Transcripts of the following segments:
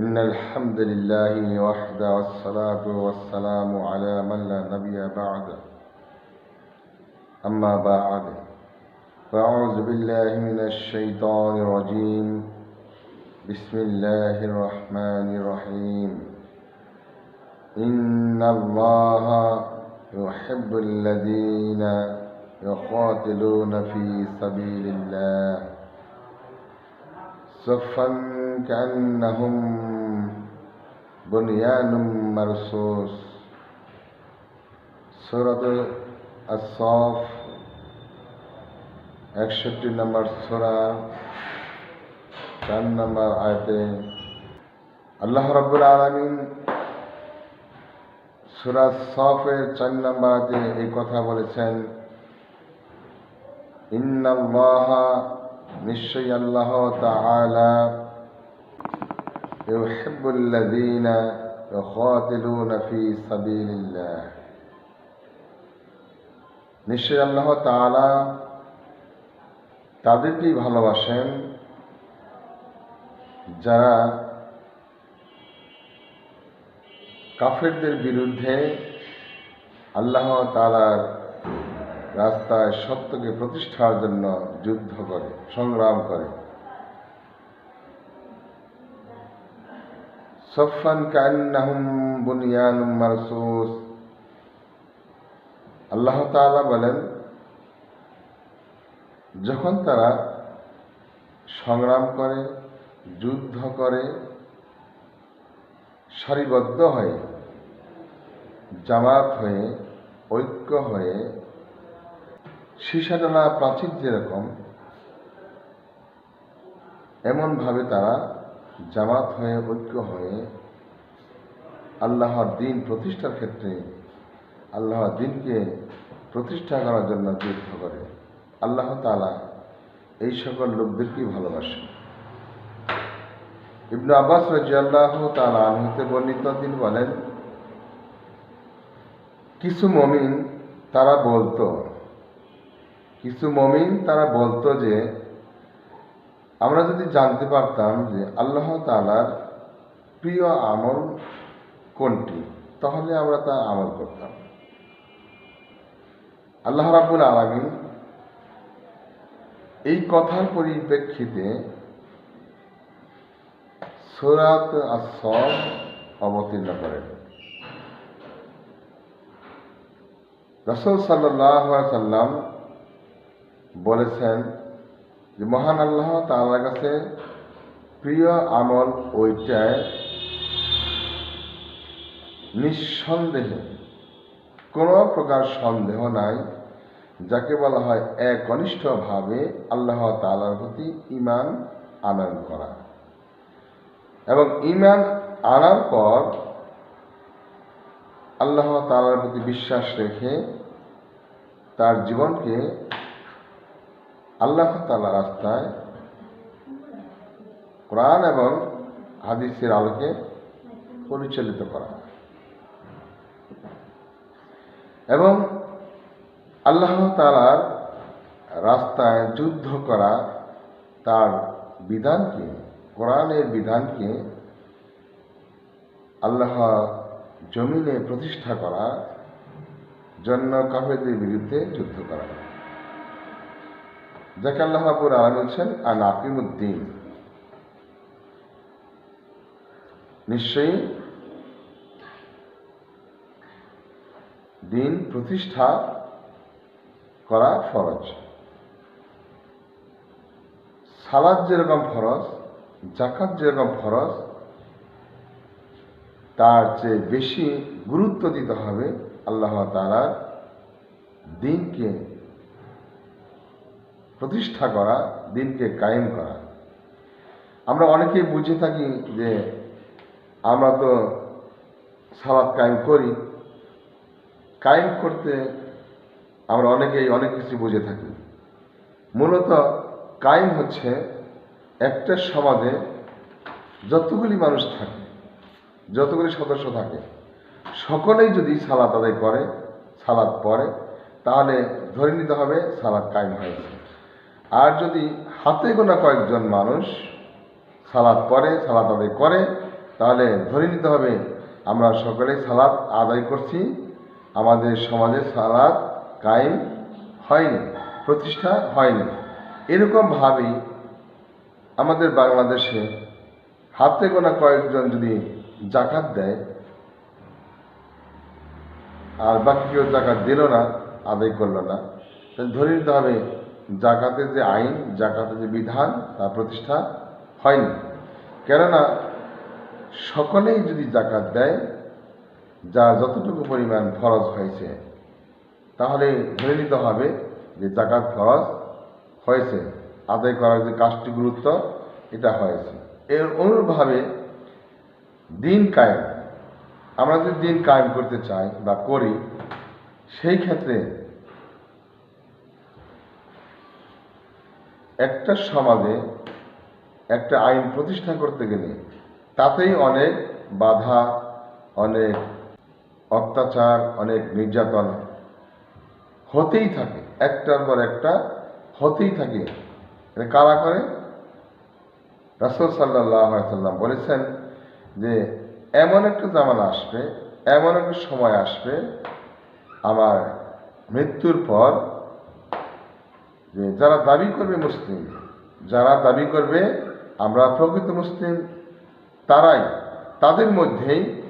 إن الحمد لله وحده والصلاة والسلام على من لا نبي بعد. أما بعد فأعوذ بالله من الشيطان الرجيم. بسم الله الرحمن الرحيم. إن الله يحب الذين يقاتلون في سبيل الله. صفا كأنهم بنيان مرصوص سورة الصاف একষট্টি নম্বর সোরা চার নম্বর আয়তে আল্লাহ রব্বুল আলমিন সুরা সফের চার নম্বর আয়তে এই কথা বলেছেন ইন্নাল্লাহ নিশ্চয়ই আল্লাহ নিশ্চয় আল্লাহ তালা তাদেরকেই ভালোবাসেন যারা কাফেরদের বিরুদ্ধে আল্লাহ তালার রাস্তায় সত্যকে প্রতিষ্ঠার জন্য যুদ্ধ করে, সংগ্রাম করে। সফান কান্নাহুম বুনিয়ানুম মারসুস। আল্লাহ বলেন, যখন তারা সংগ্রাম করে, যুদ্ধ করে, সারিবদ্ধ হয়ে, জামাত হয়ে, ঐক্য হয়ে সীসাডালা প্রাচীর যেরকম, এমনভাবে তারা জামাত হয়ে, ঐক্য হয়ে আল্লাহর দিন প্রতিষ্ঠার ক্ষেত্রে আল্লাহর দিনকে প্রতিষ্ঠা করার জন্য যুদ্ধ করে। আল্লাহ তালা এই সকল লোকদেরকেই ভালোবাসে ইবনু আব্বাস রাজি আল্লাহ তালা আনহতে বর্ণিত তিনি বলেন, কিছু মমিন তারা বলতো কিছু মমিন তারা বলতো যে, আমরা যদি জানতে পারতাম যে আল্লাহ তালার প্রিয় আমল কোনটি, তাহলে আমরা তা আমল করতাম। আল্লাহ রাবুল আলমিন এই কথার পরিপ্রেক্ষিতে সুরাত আসব অবতীর্ণ করেন। রসুল সাল্লাহ সাল্লাম বলেছেন যে, মহান আল্লাহ তাআলার কাছে প্রিয় আমল ওইটায় নিঃসন্দেহে, কোনো প্রকার সন্দেহ নাই, যাকে বলা হয় একনিষ্ঠভাবে আল্লাহ তালার প্রতি ইমান আনয়ন করা। এবং ইমান আনার পর আল্লাহ তালার প্রতি বিশ্বাস রেখে তার জীবনকে আল্লাহ তালা রাস্তায় কোরআন এবং হাদিসের আলোকে পরিচালিত করা এবং আল্লাহ তালার রাস্তায় যুদ্ধ করা তার বিধানকে, কোরআনের বিধানকে আল্লাহ জমিনে প্রতিষ্ঠা করা জন্য কাফেরদের বিরুদ্ধে যুদ্ধ করা যাকে আল্লাহ রাবুল আলম বলছেন আর নাকিমুদ্দিন নিশ্চয়ই দিন প্রতিষ্ঠা করা ফরজ। সালাদ যেরকম ফরজ জাকাত যেরকম ফরজ, তার চেয়ে বেশি গুরুত্ব দিতে হবে আল্লাহ তালার দিনকে প্রতিষ্ঠা করা, দিনকে কায়েম করা। আমরা অনেকেই বুঝে থাকি যে আমরা তো সালাদ কায়েম করি। কায়েম করতে আমরা অনেকেই অনেক কিছু বুঝে থাকি। মূলত কায়েম হচ্ছে একটা সমাজে যতগুলি মানুষ থাকে, যতগুলি সদস্য থাকে, সকলেই যদি সালাত আদায় করে, সালাদ পড়ে, তাহলে ধরে নিতে হবে সালাদ কায়েম হয়েছে। আর যদি হাতে গোনা কয়েকজন মানুষ সালাদ করে সালাদ আদায় করে, তাহলে ধরে নিতে হবে আমরা সকলে সালাদ আদায় করছি। আমাদের সমাজে সালাদ কায়েম হয়নি, প্রতিষ্ঠা হয়নি। এরকমভাবেই আমাদের বাংলাদেশে হাতে গোনা কয়েকজন যদি জাকাত দেয় আর বাকি কেউ জাকাত দিল না, আদায় করল না ধরে নিতে হবে জাকাতের যে আইন, জাকাতের যে বিধান, তা প্রতিষ্ঠা হয়নি। কেননা সকলেই যদি জাকাত দেয়, যা যতটুকু পরিমাণ ফরজ হয়েছে, তাহলে ধরে নিতে হবে যে জাকাত ফরজ হয়েছে। আদায় করার যে কাজটি গুরুত্ব, এটা হয়েছে। এর অনুরূপভাবে দিন কায়েম, আমরা যদি দিন কায়েম করতে চাই বা করি, সেই ক্ষেত্রে একটা সমাজে একটা আইন প্রতিষ্ঠা করতে গেলে তাতেই অনেক বাধা, অনেক অত্যাচার, অনেক নির্যাতন হতেই থাকে। একটার পর একটা হতেই থাকে। কারা করে? রাসুল সাল্লাম বলেছেন যে, এমন একটা জামানা আসবে, এমন একটা সময় আসবে, আমার মৃত্যুর পর যে যারা দাবি করবে মুসলিম, যারা দাবি করবে আমরা প্রকৃত মুসলিম, তারাই তাদের মধ্যেই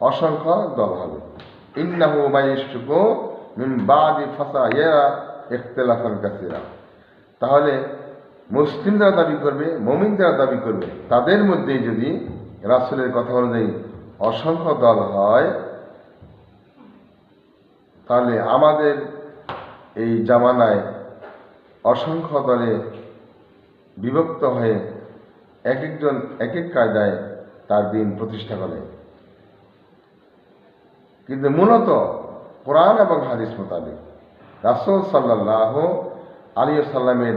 অসংখ্য দল হবে। ইন্নাহু তাহলে মুসলিম যারা দাবি করবে, মমিন যারা দাবি করবে, তাদের মধ্যেই যদি রাসূলের কথা অনুযায়ী অসংখ্য দল হয়, তাহলে আমাদের এই জামানায় অসংখ্য দলে বিভক্ত হয়ে এক একজন এক এক কায়দায় তার দিন প্রতিষ্ঠা করে। কিন্তু মূলত কোরআন এবং হাদিস মোতাবেক, রাসুল সাল্লাহ আলী সাল্লামের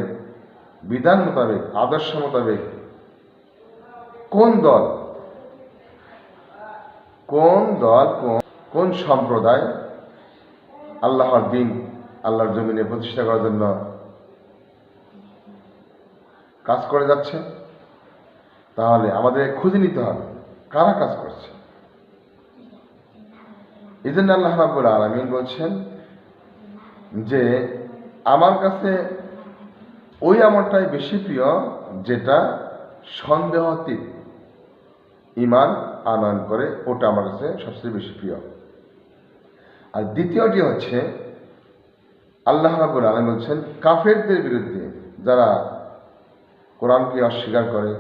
বিধান মোতাবেক, আদর্শ মোতাবেক কোন দল কোন দল, কোন কোন সম্প্রদায় আল্লাহর দিন, আল্লাহর জমিনে প্রতিষ্ঠা করার জন্য কাজ করে যাচ্ছে, তাহলে আমাদের খুঁজে নিতে হবে কারা কাজ করছে। এই আল্লাহ রাবুল আলমিন বলছেন যে, আমার কাছে ওই আমলটাই বেশি প্রিয় যেটা সন্দেহাতীত ইমান আনয়ন করে, ওটা আমার কাছে সবচেয়ে বেশি প্রিয়। আর দ্বিতীয়টি হচ্ছে, আল্লাহ রাবুল আলম বলছেন কাফেরদের বিরুদ্ধে যারা কোরআনকে অস্বীকার করে,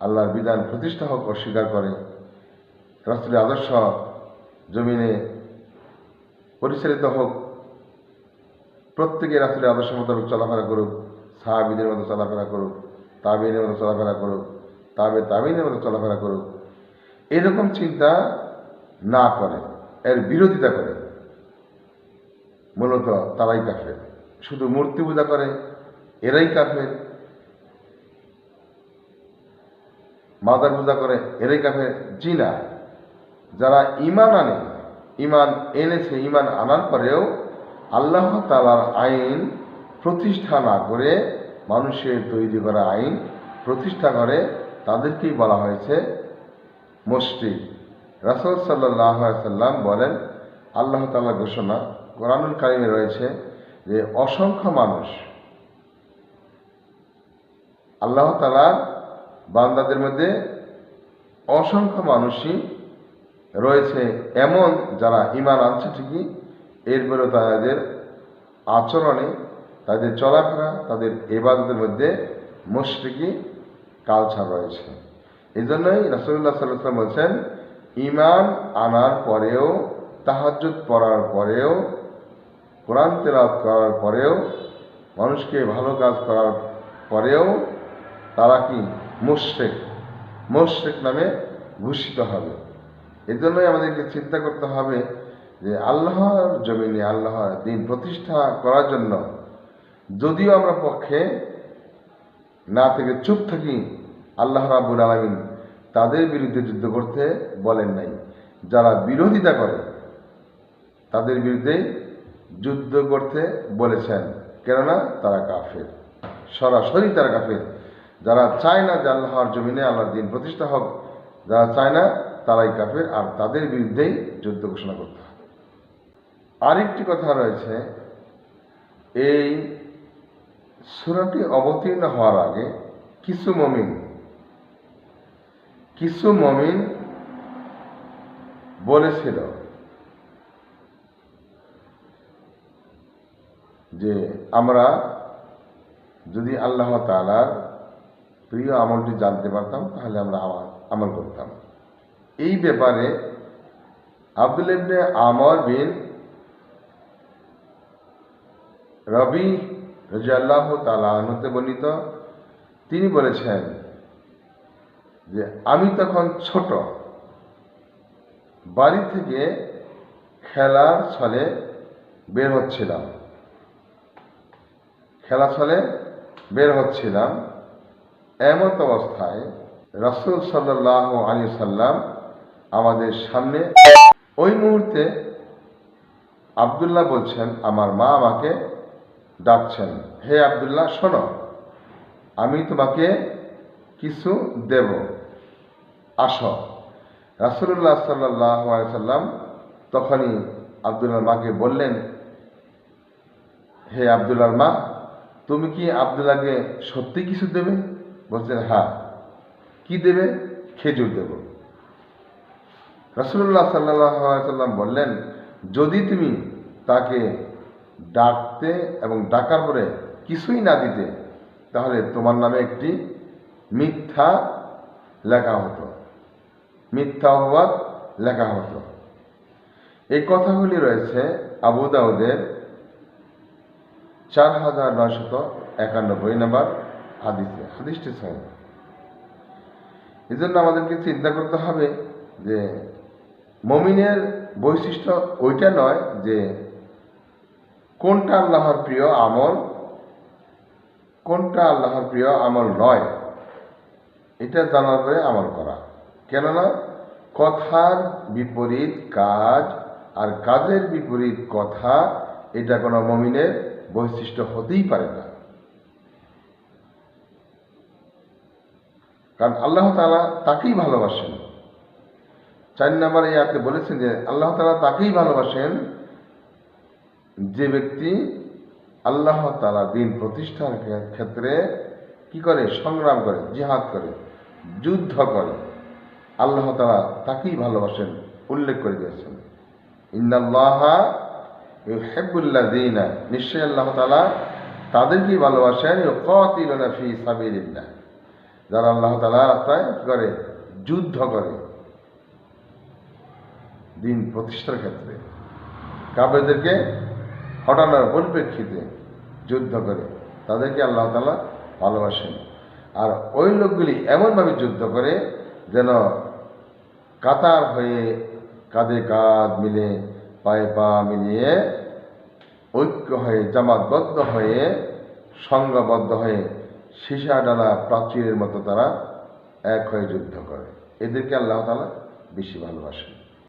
আল্লাহর বিধান প্রতিষ্ঠা হোক অস্বীকার করে। রাষ্ট্রের আদর্শ জমিনে পরিচালিত হোক। প্রত্যেকে রাষ্ট্রের আদর্শ মোতাবেক চলাফেরা করুক, সাহাবিদের মতো চলাফেরা করুক, তাবিনের মতো চলাফেরা করুক, তাবে তাবিনের মতো চলাফেরা করুক। এরকম চিন্তা না করে, এর বিরোধিতা করে। মূলত তারাই কাফের। শুধু মূর্তি পূজা করে, এরাই কাফের। মাদার পূজা করে এরাই কাফের জি না যারা ইমান আনে ইমান এনেছে ইমান আনার পরেও আল্লাহ তালার আইন প্রতিষ্ঠা না করে, মানুষের তৈরি করা আইন প্রতিষ্ঠা করে, তাদেরকেই বলা হয়েছে মসজিদ। রাসুল সাল্লাহ সাল্লাম বলেন, আল্লাহ তালা ঘোষণা কোরআনুল কারিমে রয়েছে যে, অসংখ্য মানুষ আল্লাহ তালার বান্দাদের মধ্যে অসংখ্য মানুষই রয়েছে, এমন যারা ইমান আনছে ঠিকই। এরপরেও তাদের আচরণে, তাদের চলাফেরা, তাদের এবাদতের মধ্যে মুশরিকি কালচার রয়েছে। এই জন্যই রাসুল্লাহ সাল্লাম বলছেন ইমান আনার পরেও তাহাজুদ পড়ার পরেও, কোরআন তেলাওয়াত করার পরেও, মানুষকে ভালো কাজ করার পরেও তারা কি মুশ্রেক। মুশ্রেক নামে ভূষিত হবে। এজন্যই আমাদেরকে চিন্তা করতে হবে যে আল্লাহর জমিনে, আল্লাহর দিন প্রতিষ্ঠা করার জন্য যদিও আমরা পক্ষে না থেকে চুপ থাকি, আল্লাহ রাবুল আলমিন তাদের বিরুদ্ধে যুদ্ধ করতে বলেন নাই। যারা বিরোধিতা করে, তাদের বিরুদ্ধে যুদ্ধ করতে বলেছেন। কেননা তারা কাফের। সরাসরি তারা কাফের। যারা চায় না যে আল্লাহর জমিনে আল্লাহর দিন প্রতিষ্ঠা হোক, যারা চায় না তারাই কাফের, আর তাদের বিরুদ্ধেই যুদ্ধ ঘোষণা করতে হবে। আরেকটি কথা রয়েছে, এই সুরাটি অবতীর্ণ হওয়ার আগে কিছু মমিন কিছু মমিন বলেছিল যে আমরা যদি আল্লাহ তালার প্রিয় আমলটি জানতে পারতাম, তাহলে আমরা আমল আমল করতাম। এই ব্যাপারে আব্দুল ইবনে আমর বিন রবি রাজিয়াল্লাহ তালা আনতে বর্ণিত, তিনি বলেছেন যে, আমি তখন ছোট। বাড়ি থেকে খেলার ছলে বের হচ্ছিলাম। খেলা ছলে বের হচ্ছিলাম। এমত অবস্থায় রসুল সাল্লাহ আলী সাল্লাম আমাদের সামনে ওই মুহূর্তে আবদুল্লাহ বলছেন, আমার মা আমাকে ডাকছেন, হে আবদুল্লাহ, শোনো, আমি তোমাকে কিছু দেব। আসো। রাসুল্লাহ সাল্লাহ সাল্লাম তখনই আবদুল্লাহর মাকে বললেন, হে আবদুল্লাহর মা, তুমি কি আবদুল্লাহকে সত্যি কিছু দেবে? বলছেন হ্যাঁ। কি দেবে? খেজুর দেব। রাসুল্লাহ সাল্লাহ সাল্লাম বললেন, যদি তুমি তাকে ডাকতে এবং ডাকার পরে কিছুই না দিতে, তাহলে তোমার নামে একটি মিথ্যা লেখা হতো। মিথ্যা অপবাদ লেখা হতো। এই কথাগুলি রয়েছে আবু দাউদের চার হাজার নয়শত একানব্বই নম্বর হাদিসে, হাদিসটি সহ। জন্য আমাদেরকে চিন্তা করতে হবে যে, মমিনের বৈশিষ্ট্য ওইটা নয় যে, কোনটা আল্লাহর প্রিয় আমল, কোনটা আল্লাহর প্রিয় আমল নয়। এটা জানার পরে আমল করা। কেননা, কথার বিপরীত কাজ আর কাজের বিপরীত কথা, এটা কোনো মমিনের বৈশিষ্ট্য হতেই পারে না। কারণ আল্লাহ তালা তাকেই ভালোবাসেন। চার নম্বর এই আয়াতে বলেছেন যে, আল্লাহ তালা তাকেই ভালোবাসেন যে ব্যক্তি আল্লাহ তালা দিন প্রতিষ্ঠার ক্ষেত্রে কি করে? সংগ্রাম করে, জিহাদ করে, যুদ্ধ করে। আল্লাহ তালা তাকেই ভালোবাসেন, উল্লেখ করে দিয়েছেন। ইন্নাল্লাহা হেবুল্লাহ দিনা নিশ্চয়ই আল্লাহ তালা তাদেরকেই ভালোবাসেন সাবিলিল্লাহ। যারা আল্লাহ তালা রাস্তায় করে? যুদ্ধ করে। দিন প্রতিষ্ঠার ক্ষেত্রে। কাবেদেরকে হটানোর পরিপ্রেক্ষিতে যুদ্ধ করে। তাদেরকে আল্লাহ তালা ভালোবাসেন। আর ওই লোকগুলি এমনভাবে যুদ্ধ করে যেন কাতার হয়ে কাঁধে কাঁধ মিলে, পায়ে পা মিলিয়ে ঐক্য হয়ে, জামাতবদ্ধ হয়ে, সংঘবদ্ধ হয়ে সীসা ডালা প্রাচীরের মতো তারা এক হয়ে যুদ্ধ করে। এদেরকে আল্লাহ তালা বেশি ভালোবাসেন।